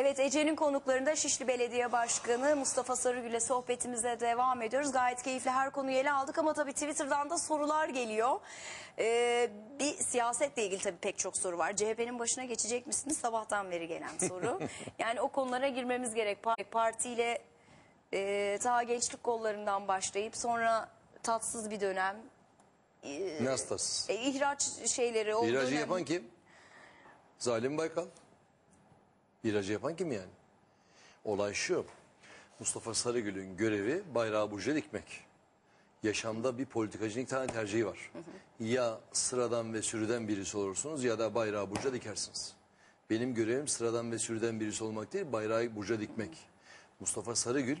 Evet Ece'nin konuklarında Şişli Belediye Başkanı Mustafa Sarıgül'le sohbetimize devam ediyoruz. Gayet keyifli her konuyu ele aldık ama tabii Twitter'dan da sorular geliyor. Ee, bir siyasetle ilgili tabii pek çok soru var. CHP'nin başına geçecek misiniz? Sabahtan beri gelen soru. yani o konulara girmemiz gerek. Pa- Partiyle e, ta gençlik kollarından başlayıp sonra tatsız bir dönem. Ne hastası? E, ihraç şeyleri İhracı dönem- yapan kim? Zalim Baykal. İhracı yapan kim yani? Olay şu. Mustafa Sarıgül'ün görevi bayrağı burca dikmek. Yaşamda bir politikacının iki tane tercihi var. Ya sıradan ve sürüden birisi olursunuz ya da bayrağı burca dikersiniz. Benim görevim sıradan ve sürüden birisi olmak değil, bayrağı burca dikmek. Mustafa Sarıgül,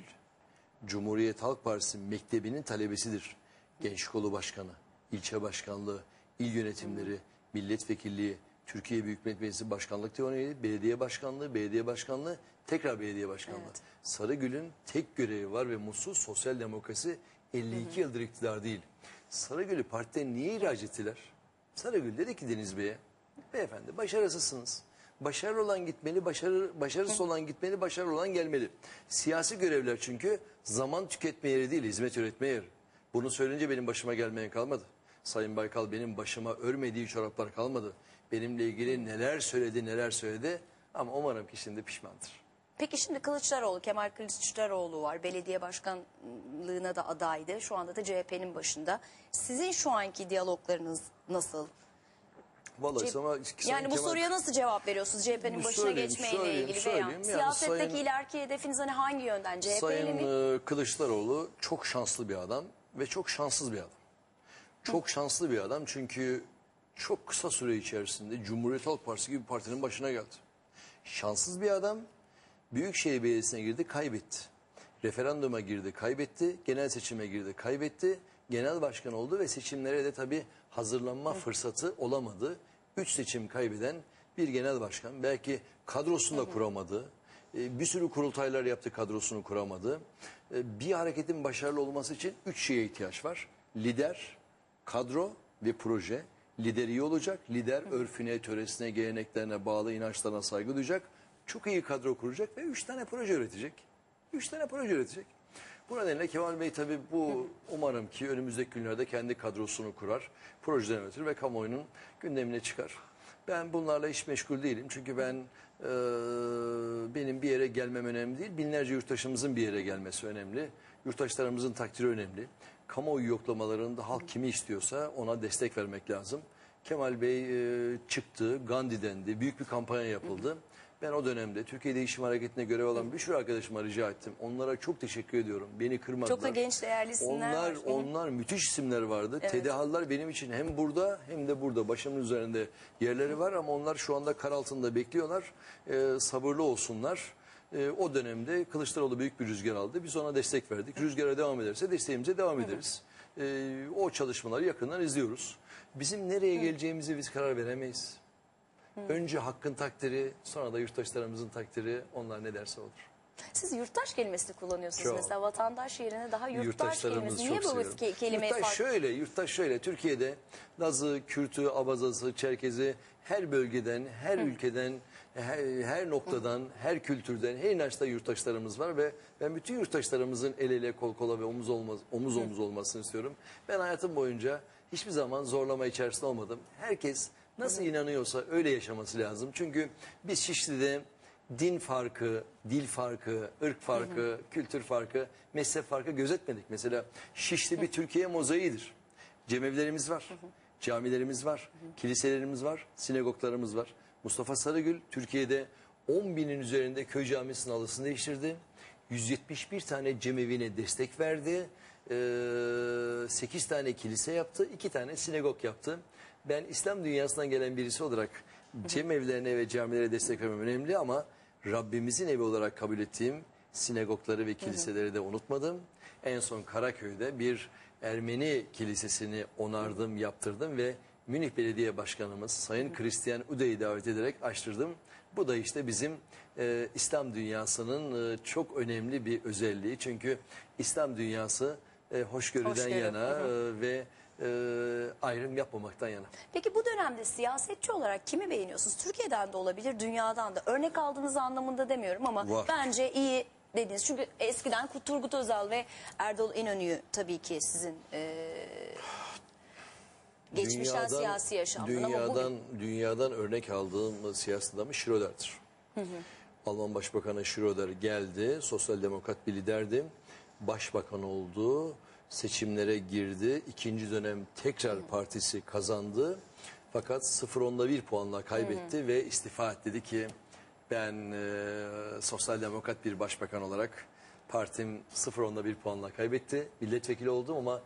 Cumhuriyet Halk Partisi mektebinin talebesidir. Genç Kolu Başkanı, ilçe başkanlığı, il yönetimleri, milletvekilliği, Türkiye Büyük Millet Meclisi Başkanlık Teoriği, belediye başkanlığı, belediye başkanlığı, tekrar belediye başkanlığı. Evet. Sarıgül'ün tek görevi var ve mutsuz sosyal demokrasi 52 yıldır iktidar değil. Sarıgül'ü partiden niye ihraç ettiler? Sarıgül dedi ki Deniz Bey'e, beyefendi başarısızsınız. Başarılı olan gitmeli, başarı, başarısız olan gitmeli, başarılı olan gelmeli. Siyasi görevler çünkü zaman tüketme yeri değil, hizmet üretme yeri. Bunu söyleyince benim başıma gelmeyen kalmadı. Sayın Baykal benim başıma örmediği çoraplar kalmadı. Benimle ilgili neler söyledi, neler söyledi ama umarım ki şimdi pişmandır. Peki şimdi Kılıçdaroğlu, Kemal Kılıçdaroğlu var. Belediye başkanlığına da adaydı. Şu anda da CHP'nin başında. Sizin şu anki diyaloglarınız nasıl? Vallahi sana yani bu soruya nasıl cevap veriyorsunuz CHP'nin başına söyleyeyim, geçmeyle söyleyeyim, ilgili veya Yani siyasetteki sayın- ileriki hedefiniz hani hangi yönden? CHP'li Sayın mi? e, Kılıçdaroğlu çok şanslı bir adam ve çok şanssız bir adam. Çok şanslı bir adam çünkü çok kısa süre içerisinde Cumhuriyet Halk Partisi gibi bir partinin başına geldi. Şanssız bir adam Büyükşehir Belediyesi'ne girdi kaybetti. Referanduma girdi kaybetti. Genel seçime girdi kaybetti. Genel başkan oldu ve seçimlere de tabii hazırlanma fırsatı olamadı. Üç seçim kaybeden bir genel başkan belki kadrosunu da kuramadı. E, Bir sürü kurultaylar yaptı kadrosunu kuramadı. E, Bir hareketin başarılı olması için üç şeye ihtiyaç var. Lider, kadro ve proje. Lider iyi olacak. Lider örfüne, töresine, geleneklerine bağlı inançlarına saygı duyacak. Çok iyi kadro kuracak ve üç tane proje üretecek. Üç tane proje üretecek. Bu nedenle Kemal Bey tabii bu umarım ki önümüzdeki günlerde kendi kadrosunu kurar, projeden üretir ve kamuoyunun gündemine çıkar. Ben bunlarla hiç meşgul değilim çünkü ben eee, benim bir yere gelmem önemli değil. Binlerce yurttaşımızın bir yere gelmesi önemli. Yurttaşlarımızın takdiri önemli. Kamuoyu yoklamalarında halk kimi istiyorsa ona destek vermek lazım. Kemal Bey eee, çıktı, Gandhi dendi, büyük bir kampanya yapıldı. Ben o dönemde Türkiye Değişim Hareketi'ne görev alan bir sürü arkadaşıma rica ettim. Onlara çok teşekkür ediyorum. Beni kırmadılar. Çok da genç değerli isimler Onlar, var. Onlar müthiş isimler vardı. Tedahaller benim için hem burada hem de burada başımın üzerinde yerleri var ama onlar şu anda kar altında bekliyorlar. Ee, sabırlı olsunlar. Ee, o dönemde Kılıçdaroğlu büyük bir rüzgar aldı. Biz ona destek verdik. Rüzgara devam ederse desteğimize devam ederiz. Ee, o çalışmaları yakından izliyoruz. Bizim nereye geleceğimizi biz karar veremeyiz. Önce hakkın takdiri, sonra da yurttaşlarımızın takdiri onlar ne derse olur. Siz yurttaş kelimesini kullanıyorsunuz Çok. mesela vatandaş yerine daha yurttaş kelimesi. Niye bu ke- kelimeyi Yurttaş fark şöyle, yurttaş şöyle. Türkiye'de Lazı, Kürtü, Abazası, Çerkezi her bölgeden, her ülkeden, her, her noktadan, her kültürden, her inançta yurttaşlarımız var ve ben bütün yurttaşlarımızın el ele, kol kola ve omuz olmaz, omuz omuz olmasını istiyorum. Ben hayatım boyunca hiçbir zaman zorlama içerisinde olmadım. Herkes nasıl inanıyorsa öyle yaşaması lazım. Çünkü biz Şişli'de din farkı, dil farkı, ırk farkı, kültür farkı, mezhep farkı gözetmedik. Mesela Şişli bir Türkiye mozaiğidir. Cemevlerimiz var, camilerimiz var, kiliselerimiz var, sinagoglarımız var. Mustafa Sarıgül Türkiye'de 10 binin üzerinde köy camisinin alısını değiştirdi. 171 tane cemevine destek verdi. 8 tane kilise yaptı, 2 tane sinagog yaptı. Ben İslam dünyasından gelen birisi olarak cemevlerine ve camilere destek vermem önemli ama Rabbimizin evi olarak kabul ettiğim sinagogları ve kiliseleri de unutmadım. En son Karaköy'de bir Ermeni kilisesini onardım, yaptırdım ve Münih Belediye Başkanımız Sayın Christian Udey'i davet ederek açtırdım. Bu da işte bizim e, İslam dünyasının e, çok önemli bir özelliği. Çünkü İslam dünyası e, hoşgörüden Hoşgörü, yana e, ve e, ayrım yapmamaktan yana. Peki bu dönemde siyasetçi olarak kimi beğeniyorsunuz? Türkiye'den de olabilir, dünyadan da. Örnek aldığınız anlamında demiyorum ama Var. bence iyi dediniz. Çünkü eskiden Turgut Özal ve Erdal İnönü'yü tabii ki sizin e, geçmişten siyasi yaşamdan ama dünyadan, bugün dünyadan örnek aldığım siyaset adamı Schröder'dir. Alman Başbakanı Schröder geldi, sosyal demokrat bir liderdi. Başbakan oldu, seçimlere girdi. İkinci dönem tekrar partisi kazandı. Fakat 0.1 puanla kaybetti ve istifa etti. Dedi ki ben e, sosyal demokrat bir başbakan olarak partim 0.1 puanla kaybetti. Milletvekili oldum ama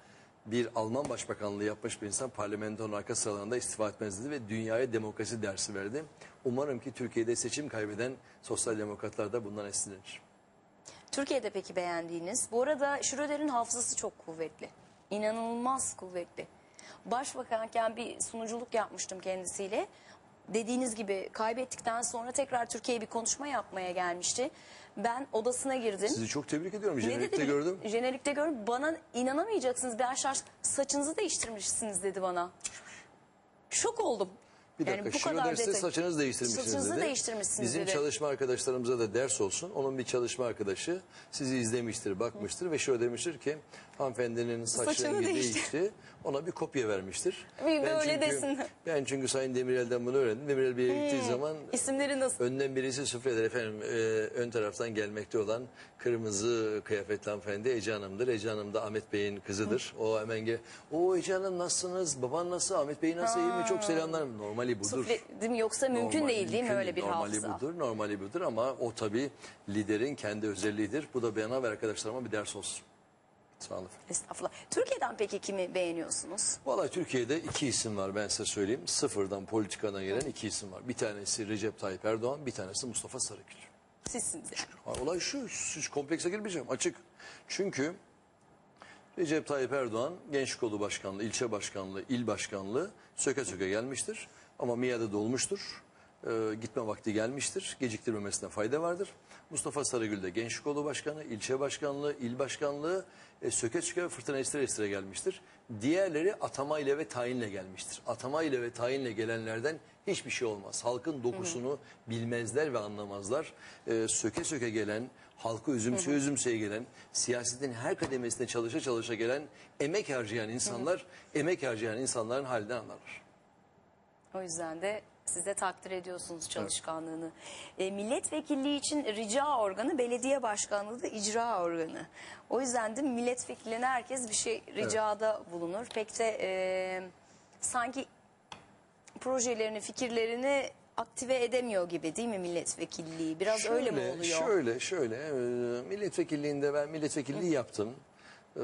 bir Alman başbakanlığı yapmış bir insan parlamentonun arka sıralarında istifa etmez dedi ve dünyaya demokrasi dersi verdi. Umarım ki Türkiye'de seçim kaybeden sosyal demokratlar da bundan esinlenir. Türkiye'de peki beğendiğiniz? Bu arada Schröder'in hafızası çok kuvvetli. İnanılmaz kuvvetli. Başbakanken bir sunuculuk yapmıştım kendisiyle. Dediğiniz gibi kaybettikten sonra tekrar Türkiye'ye bir konuşma yapmaya gelmişti. Ben odasına girdim. Sizi çok tebrik ediyorum. Ne Jenerikte gördüm. Jenerikte gördüm. Bana inanamayacaksınız. Şaş saçınızı değiştirmişsiniz dedi bana. Şok oldum. Bir dakika bu kadar Schröder size detay- saçınızı değiştirmişsiniz Saçınızı dedi. değiştirmişsiniz Bizim dedi. çalışma arkadaşlarımıza da ders olsun. Onun bir çalışma arkadaşı sizi izlemiştir, bakmıştır ve şöyle demiştir ki hanımefendinin saç Saçını rengi değiştir. değişti. Ona bir kopya vermiştir. Bir de öyle çünkü, desin. Ben çünkü Sayın Demirel'den bunu öğrendim. Demirel bir yere gittiği zaman İsimleri nasıl? Önden birisi süfreder efendim e, ön taraftan gelmekte olan kırmızı kıyafetli hanımefendi Ece Hanım'dır. Ece Hanım da Ahmet Bey'in kızıdır. O hemen gel. O Ece Hanım nasılsınız? Baban nasıl? Ahmet Bey nasıl? İyi mi? Çok selamlar. Normali budur. Sufle, değil mi? Yoksa mümkün Normal- değil değil mi öyle bir normali hafıza? budur, normali budur ama o tabii liderin kendi özelliğidir. Bu da bana ve arkadaşlarıma bir ders olsun. Sağ olun. Estağfurullah. Türkiye'den peki kimi beğeniyorsunuz? Vallahi Türkiye'de iki isim var ben size söyleyeyim. Sıfırdan politikadan gelen iki isim var. Bir tanesi Recep Tayyip Erdoğan, bir tanesi Mustafa Sarıgül. Sizsiniz yani. Ha, Olay şu, hiç komplekse girmeyeceğim açık. Çünkü Recep Tayyip Erdoğan Genç Kolu Başkanlığı, ilçe başkanlığı, il başkanlığı söke söke gelmiştir. Ama miadı dolmuştur. Ee, gitme vakti gelmiştir. Geciktirmemesine fayda vardır. Mustafa Sarıgül de Genç Kolu Başkanı, ilçe başkanlığı, il başkanlığı e, söke söke fırtına estire estire gelmiştir. Diğerleri atama ile ve tayinle gelmiştir. Atama ile ve tayinle gelenlerden hiçbir şey olmaz. Halkın dokusunu bilmezler ve anlamazlar. Ee, söke söke gelen, halkı üzümseye üzümseye gelen, siyasetin her kademesinde çalışa çalışa gelen, emek harcayan insanlar, emek harcayan insanların halinden anlarlar. O yüzden de siz de takdir ediyorsunuz çalışkanlığını. E, milletvekilliği için rica organı, belediye başkanlığı da icra organı. O yüzden de milletvekillerine herkes bir şey ricada bulunur. Pek de e, sanki projelerini, fikirlerini aktive edemiyor gibi değil mi milletvekilliği? Biraz öyle mi oluyor? Şöyle, şöyle. e, milletvekilliğinde ben milletvekilliği yaptım. Ee,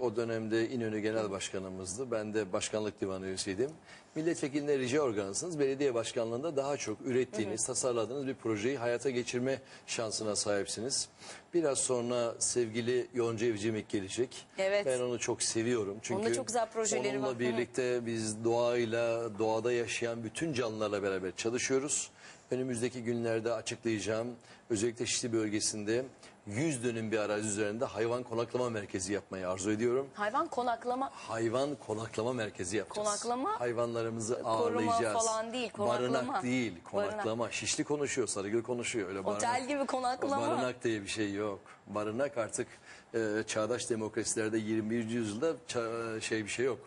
o dönemde İnönü Genel Başkanımızdı. Ben de başkanlık divanı üyesiydim. Milletvekilinde rica organısınız. Belediye başkanlığında daha çok ürettiğiniz, tasarladığınız bir projeyi hayata geçirme şansına sahipsiniz. Biraz sonra sevgili Yonca Evcimik gelecek. Evet. Ben onu çok seviyorum. Çünkü Onun da çok güzel projeleri onunla var. Hı. birlikte biz doğayla, doğada yaşayan bütün canlılarla beraber çalışıyoruz. Önümüzdeki günlerde açıklayacağım. Özellikle Şişli bölgesinde 100 dönüm bir arazi üzerinde hayvan konaklama merkezi yapmayı arzu ediyorum. Hayvan konaklama Hayvan konaklama merkezi yapacağız. Konaklama, Hayvanlarımızı koruma ağırlayacağız. falan değil, konaklama. Barınak değil, konaklama. Şişli konuşuyor, Sarıgül konuşuyor. Öyle Otel barınak- gibi konaklama. Barınak diye bir şey yok. Barınak artık e, çağdaş demokrasilerde 21. yüzyılda ça- şey bir şey yok.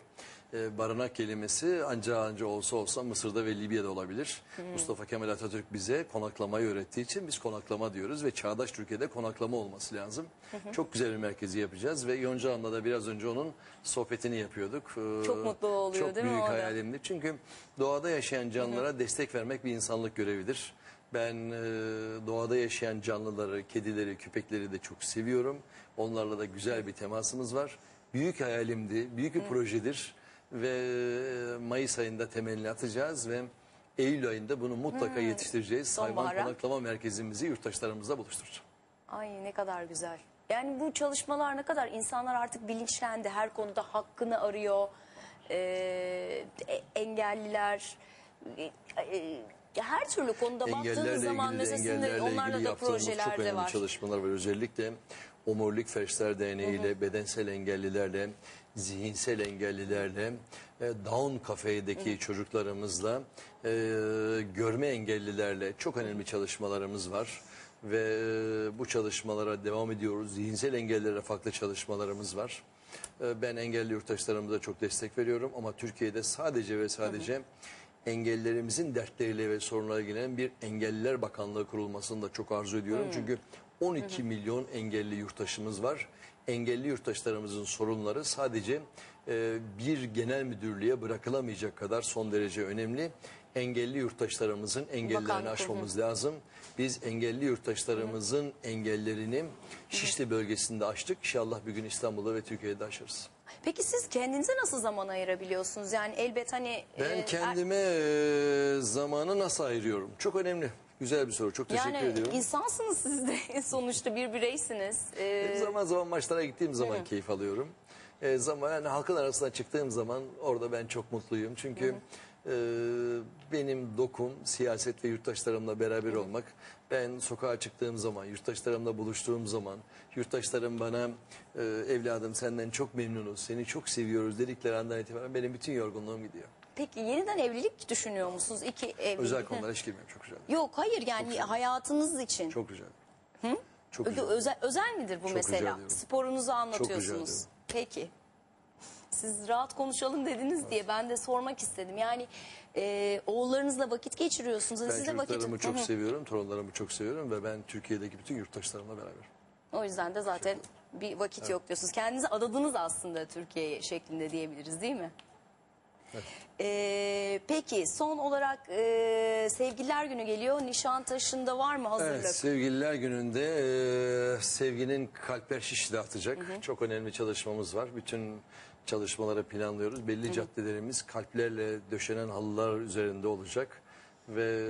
E, barınak kelimesi anca anca olsa olsa Mısır'da ve Libya'da olabilir. Mustafa Kemal Atatürk bize konaklamayı öğrettiği için biz konaklama diyoruz ve çağdaş Türkiye'de konaklama olması lazım. Çok güzel bir merkezi yapacağız ve Yonca Hanım'la da biraz önce onun sohbetini yapıyorduk. E, Çok mutlu oluyor çok değil mi büyük orada? hayalimdir. Çünkü doğada yaşayan canlılara destek vermek bir insanlık görevidir. Ben e, doğada yaşayan canlıları, kedileri, köpekleri de çok seviyorum. Onlarla da güzel bir temasımız var. Büyük hayalimdi, büyük bir projedir ve e, Mayıs ayında temelini atacağız ve Eylül ayında bunu mutlaka yetiştireceğiz. Hayvan Sonbahara. konaklama merkezimizi yurttaşlarımızla buluşturacağız. Ay ne kadar güzel. Yani bu çalışmalar ne kadar insanlar artık bilinçlendi. Her konuda hakkını arıyor. Ee, e- engelliler, e- her türlü konuda baktığınız engellerle zaman ilgili mesela onlarla da projeler de var. çalışmalar var. Özellikle Omurilik Felçler Derneği ile bedensel engellilerle, zihinsel engellilerle, e, Down kafedeki çocuklarımızla, e, görme engellilerle çok önemli çalışmalarımız var. Ve e, bu çalışmalara devam ediyoruz. Zihinsel engellilere farklı çalışmalarımız var. E, Ben engelli yurttaşlarımıza çok destek veriyorum ama Türkiye'de sadece ve sadece engellerimizin dertleriyle ve sorunlarıyla ilgilenen bir engelliler bakanlığı kurulmasını da çok arzu ediyorum. Çünkü 12 milyon engelli yurttaşımız var. Engelli yurttaşlarımızın sorunları sadece e, bir genel müdürlüğe bırakılamayacak kadar son derece önemli. Engelli yurttaşlarımızın engellerini Bakanlık, hı hı. aşmamız lazım. Biz engelli yurttaşlarımızın engellerini Şişli bölgesinde aştık. İnşallah bir gün İstanbul'da ve Türkiye'de aşarız. Peki siz kendinize nasıl zaman ayırabiliyorsunuz? Yani elbet hani... Ben e, kendime e, zamanı nasıl ayırıyorum? Çok önemli. Güzel bir soru. Çok teşekkür yani ediyorum. insansınız siz de sonuçta bir bireysiniz. E, Zaman zaman maçlara gittiğim zaman keyif alıyorum. E, zaman yani halkın arasına çıktığım zaman orada ben çok mutluyum. Çünkü e, benim dokum siyaset ve yurttaşlarımla beraber olmak. Ben sokağa çıktığım zaman, yurttaşlarımla buluştuğum zaman, yurttaşlarım bana e, evladım senden çok memnunuz, seni çok seviyoruz dedikleri andan itibaren benim bütün yorgunluğum gidiyor. Peki yeniden evlilik düşünüyor musunuz? İki evlilik. Özel konulara hiç girmiyorum. Çok ederim. Yok hayır yani hayatınız için. Çok rica ederim. Çok rica ederim. özel, özel midir bu Çok rica mesela? ediyorum. Sporunuzu anlatıyorsunuz. ederim. Peki. Siz rahat konuşalım dediniz diye ben de sormak istedim. Yani e, oğullarınızla vakit geçiriyorsunuz. Hani Ben siz de vakit... çok Hı hı. seviyorum, torunlarımı çok seviyorum ve ben Türkiye'deki bütün yurttaşlarımla beraber. O yüzden de zaten bir vakit yok diyorsunuz. Kendinizi adadınız aslında Türkiye şeklinde diyebiliriz değil mi? E, peki son olarak e, sevgililer günü geliyor. Nişantaşı'nda var mı hazırlık? Evet, sevgililer gününde e, sevginin kalpler şişli atacak. Çok önemli çalışmamız var. Bütün çalışmaları planlıyoruz. Belli caddelerimiz kalplerle döşenen halılar üzerinde olacak. Ve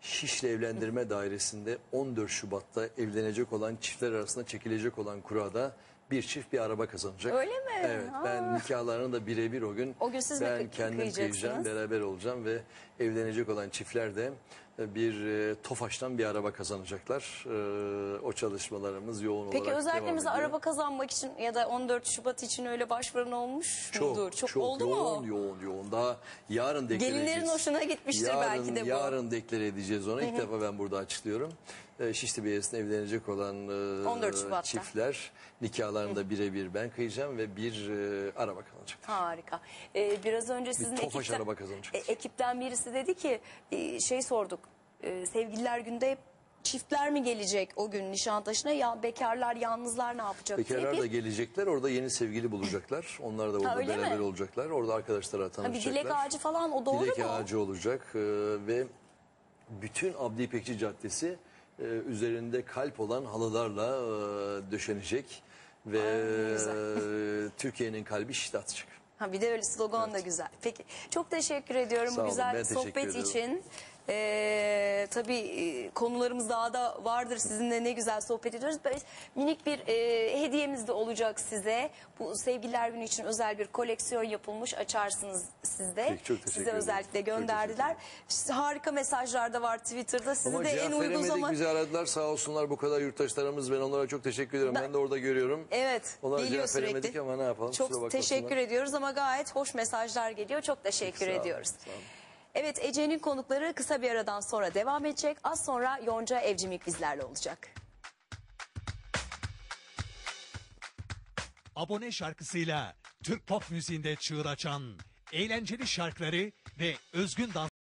Şişli Evlendirme Dairesi'nde 14 Şubat'ta evlenecek olan çiftler arasında çekilecek olan kurada bir çift bir araba kazanacak. Öyle mi? Evet. Ben nikahlarını da birebir o gün O gün siz ben kendim kıyacağım, beraber olacağım ve evlenecek olan çiftler de e, bir e, Tofaş'tan bir araba kazanacaklar. E, o çalışmalarımız yoğun Peki olarak özellikle devam ediyor. araba kazanmak için ya da 14 Şubat için öyle başvuran olmuş mudur? çok, Çok, oldu yoğun, mu? yoğun, yoğun. Daha yarın deklare Gelinlerin edeceğiz. hoşuna gitmiştir yarın, belki de bu. Yarın deklare edeceğiz onu. İlk defa ben burada açıklıyorum. E, Şişli Belediyesi'nde evlenecek olan e, 14 Şubat'ta. çiftler nikahlarında birebir ben kıyacağım ve bir e, araba kazanacak. Harika. Ee, biraz önce sizin Tofaş ekipten, araba kazanacak. e, ekipten birisi dedi ki e, şey sorduk. E, sevgililer günde hep çiftler mi gelecek o gün Nişantaşı'na ya bekarlar yalnızlar ne yapacak Bekarlar diye da bir, gelecekler. Orada yeni sevgili bulacaklar. Onlar da orada öyle beraber mi? olacaklar. Orada arkadaşlara ha, bir tanışacaklar. dilek ağacı falan o doğru Dilek mu? ağacı olacak e, ve bütün Abdi İpekçi Caddesi e, üzerinde kalp olan halılarla e, döşenecek ve e, Türkiye'nin kalbi şişte atacak. Ha, bir de öyle slogan da güzel. Peki çok teşekkür ediyorum Sağ bu olun, güzel ben teşekkür sohbet ediyorum. için. Ee, tabii e, konularımız daha da vardır sizinle ne güzel sohbet ediyoruz. Böyle minik bir e, hediyemiz de olacak size. Bu sevgililer günü için özel bir koleksiyon yapılmış açarsınız siz de. Peki, çok teşekkür Size ederim. özellikle gönderdiler. İşte harika mesajlar da var Twitter'da. Sizi Ama de en cevap uygun veremedik zaman... bizi aradılar sağ olsunlar bu kadar yurttaşlarımız ben onlara çok teşekkür ediyorum. Ben, de orada görüyorum. Evet, Onlara geliyor cevap veremedik sürekli. ama ne yapalım kusura Çok bakmasınlar. teşekkür ediyoruz ama gayet hoş mesajlar geliyor. Çok teşekkür Sağ olun, ediyoruz. sağ olun. Evet Ece'nin konukları kısa bir aradan sonra devam edecek. Az sonra Yonca Evcimik bizlerle olacak. abone şarkısıyla Türk pop müziğinde çığır açan, eğlenceli şarkıları ve özgün dans